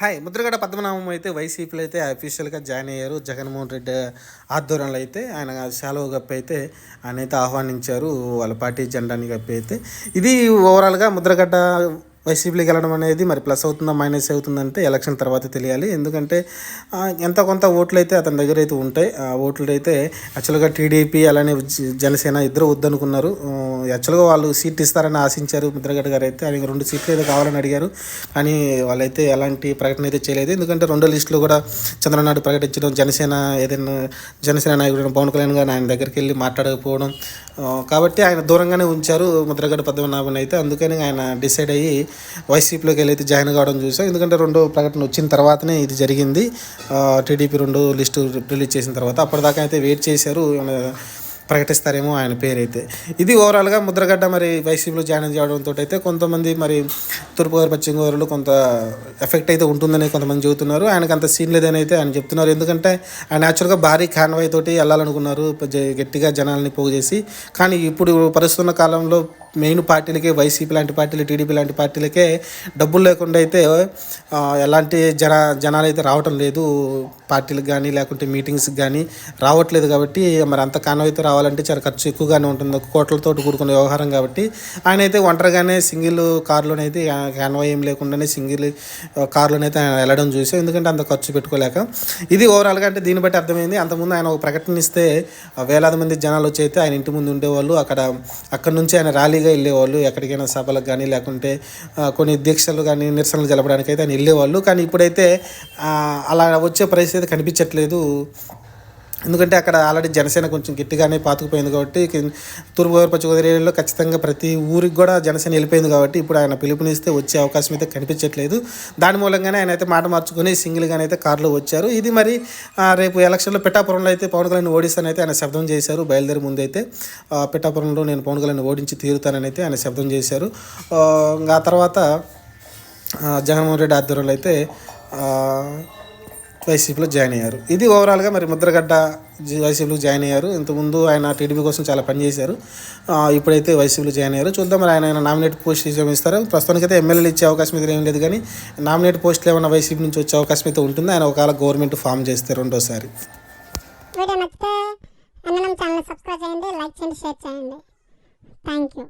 Hi Mudragada పద్మనామం అయితే వైసీపీలో అయితే అఫీషియల్గా జాయిన్ అయ్యారు. జగన్మోహన్ రెడ్డి ఆధ్వర్యంలో అయితే ఆయన శాలువ గప్పి అయితే ఆయన అయితే ఆహ్వానించారు. వాళ్ళ పార్టీ జెండాని గప్పి అయితే. ఇది ఓవరాల్గా ముద్రగడ్డ వైసీపీలోకి వెళ్ళడం అనేది మరి ప్లస్ అవుతుందా మైనస్ అవుతుందంటే ఎలక్షన్ తర్వాత తెలియాలి. ఎందుకంటే ఎంత కొంత ఓట్లు అయితే అతని దగ్గర అయితే ఉంటాయి. ఆ ఓట్లు అయితే యాక్చువల్గా టీడీపీ అలానే జనసేన ఇద్దరు వద్దనుకున్నారు. యాక్చువల్గా వాళ్ళు సీట్ ఇస్తారని ఆశించారు ముద్రగడ్డ గారు అయితే. ఆయన రెండు సీట్లు ఏదో కావాలని అడిగారు. కానీ వాళ్ళైతే ఎలాంటి ప్రకటన అయితే చేయలేదు. ఎందుకంటే రెండో లిస్టులో కూడా చంద్రనాడు ప్రకటించడం జనసేన ఏదైనా జనసేన నాయకుడు పవన్ కళ్యాణ్ గారు ఆయన దగ్గరికి వెళ్ళి మాట్లాడకపోవడం కాబట్టి ఆయన దూరంగానే ఉంచారు ముద్రగడ్డ పద్మనాభన్ అయితే. అందుకని ఆయన డిసైడ్ అయ్యి వైసీపీలోకి వెళ్ళి జాయిన్ కావడం చూసాం. ఎందుకంటే రెండో ప్రకటన వచ్చిన తర్వాతనే ఇది జరిగింది. టీడీపీ రెండు లిస్టు రిలీజ్ చేసిన తర్వాత అప్పటిదాకా అయితే వెయిట్ చేశారు. ప్రకటిస్తారేమో ఆయన పేరైతే. ఇది ఓవరాల్గా ముద్రగడ్డ మరి వైసీపీలో జాయిన్ చేయడంతో అయితే కొంతమంది మరి తూర్పుగోదావరి పశ్చిమ గోదావరిలో కొంత ఎఫెక్ట్ అయితే ఉంటుందని కొంతమంది చెబుతున్నారు. ఆయనకు అంత సీన్ లేదని అయితే ఆయన చెప్తున్నారు. ఎందుకంటే ఆయన యాక్చువల్గా భారీ కాన్వాయ్ తోటి వెళ్ళాలనుకున్నారు. జ- గట్టిగా జనాల్ని పోగు చేసి. కానీ ఇప్పుడు పరిస్తున్న కాలంలో మెయిన్ పార్టీలకే వైసీపీ లాంటి పార్టీలు టీడీపీ లాంటి పార్టీలకే డబ్బులు లేకుండా అయితే ఎలాంటి జన జనాలు అయితే రావటం లేదు. పార్టీలకు కానీ లేకుంటే మీటింగ్స్కి కానీ రావట్లేదు కాబట్టి మరి అంత కాన్వాయ్ అయితే రావాలంటే చాలా ఖర్చు ఎక్కువగానే ఉంటుంది. కోట్లతో కూడుకున్న వ్యవహారం కాబట్టి ఆయన అయితే ఒంటరిగానే సింగిల్ కార్లోనైతే కాన్వాయ్ ఏం లేకుండానే సింగిల్ కార్లోనైతే ఆయన వెళ్ళడం చూసాం ఎందుకంటే అంత ఖర్చు పెట్టుకోలేక. ఇది ఓవరాల్గా అంటే దీన్ని బట్టి అర్థమైంది. అంతకుముందు ఆయన ఒక ప్రకటన ఇస్తే వేలాది మంది జనాలు వచ్చి అయితే ఆయన ఇంటి ముందు ఉండేవాళ్ళు. అక్కడ అక్కడ నుంచి ఆయన ర్యాలీగా వెళ్ళేవాళ్ళు. ఎక్కడికైనా సభలకు కానీ లేకుంటే కొన్ని దీక్షలు కానీ నిరసనలు జరపడానికి అయితే ఆయన వెళ్ళేవాళ్ళు. కానీ ఇప్పుడైతే అలా వచ్చే పరిస్థితి కనిపించట్లేదు. ఎందుకంటే అక్కడ ఆల్రెడీ జనసేన కొంచెం గట్టిగానే పాతుకుపోయింది కాబట్టి తూర్పుగోదావరి పశ్చిమగోదావరి ఏరియాలో ఖచ్చితంగా ప్రతి ఊరికి కూడా జనసేన వెళ్ళిపోయింది కాబట్టి ఇప్పుడు ఆయన పిలుపునిస్తే వచ్చే అవకాశం అయితే కనిపించట్లేదు. దాని మూలంగానే ఆయన అయితే మాట మార్చుకొని సింగిల్గానే అయితే కారులో వచ్చారు. ఇది మరి రేపు ఎలక్షన్లో పిఠాపురంలో అయితే పవన్ కళ్యాణ్ ఓడిస్తానని అయితే ఆయన శబ్దం చేశారు. బయలుదేరి ముందు అయితే ఆ, పిఠాపురంలో నేను పవన్ కళ్యాణ్ ఓడించి తీరుతానని అయితే ఆయన శబ్దం చేశారు. ఆ, ఇంకా ఆ తర్వాత జగన్మోహన్ రెడ్డి ఆధ్వర్యంలో అయితే వైసీపీలో జాయిన్ అయ్యారు. ఇది ఓవరాల్గా మరి ముద్రగడ్డ జీ- వైసీపీలో జాయిన్ అయ్యారు. ఇంతకుముందు ఆయన టీడీపీ కోసం చాలా పనిచేశారు ఇప్పుడైతే వైసీపీలో జాయిన్ అయ్యారు. చూద్దాం మరి ఆయన నామినేట్ పోస్ట్ ఇస్తారు. ప్రస్తుతానికి అయితే ఎమ్మెల్యేలు ఇచ్చే అవకాశం అయితే ఏం లేదు కానీ నామినేట్ పోస్టులు ఏమైనా వైసీపీ నుంచి వచ్చే అవకాశం అయితే ఉంటుంది. ఆయన ఒకవేళ గవర్నమెంట్ ఫామ్ చేస్తే రెండోసారి. వీడియో నచ్చితే ఛానల్ సబ్స్క్రైబ్ చేయండి లైక్ చేయండి షేర్ చేయండి. Thank you